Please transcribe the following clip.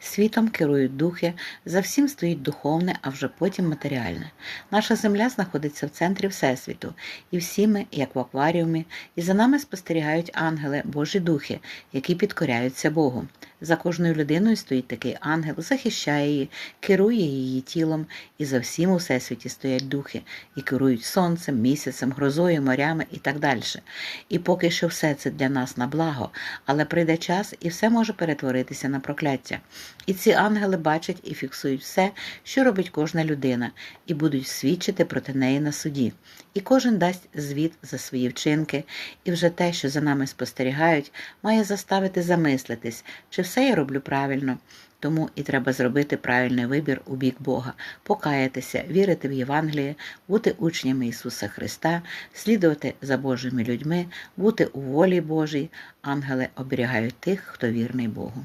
Світом керують духи, за всім стоїть духовне, а вже потім матеріальне. Наша земля знаходиться в центрі Всесвіту, і всі ми, як в акваріумі, і за нами спостерігають ангели, Божі духи, які підкоряються Богу. За кожною людиною стоїть такий ангел, захищає її, керує її тілом, і за всім у всесвіті стоять духи, і керують сонцем, місяцем, грозою, морями і так далі. І поки що все це для нас на благо, але прийде час, і все може перетворитися на прокляття. І ці ангели бачать і фіксують все, що робить кожна людина, і будуть свідчити проти неї на суді. І кожен дасть звіт за свої вчинки, і вже те, що за нами спостерігають, має заставити замислитись, чи все я роблю правильно. Тому і треба зробити правильний вибір у бік Бога, покаятися, вірити в Євангеліє, бути учнями Ісуса Христа, слідувати за Божими людьми, бути у волі Божій. Ангели оберігають тих, хто вірний Богу.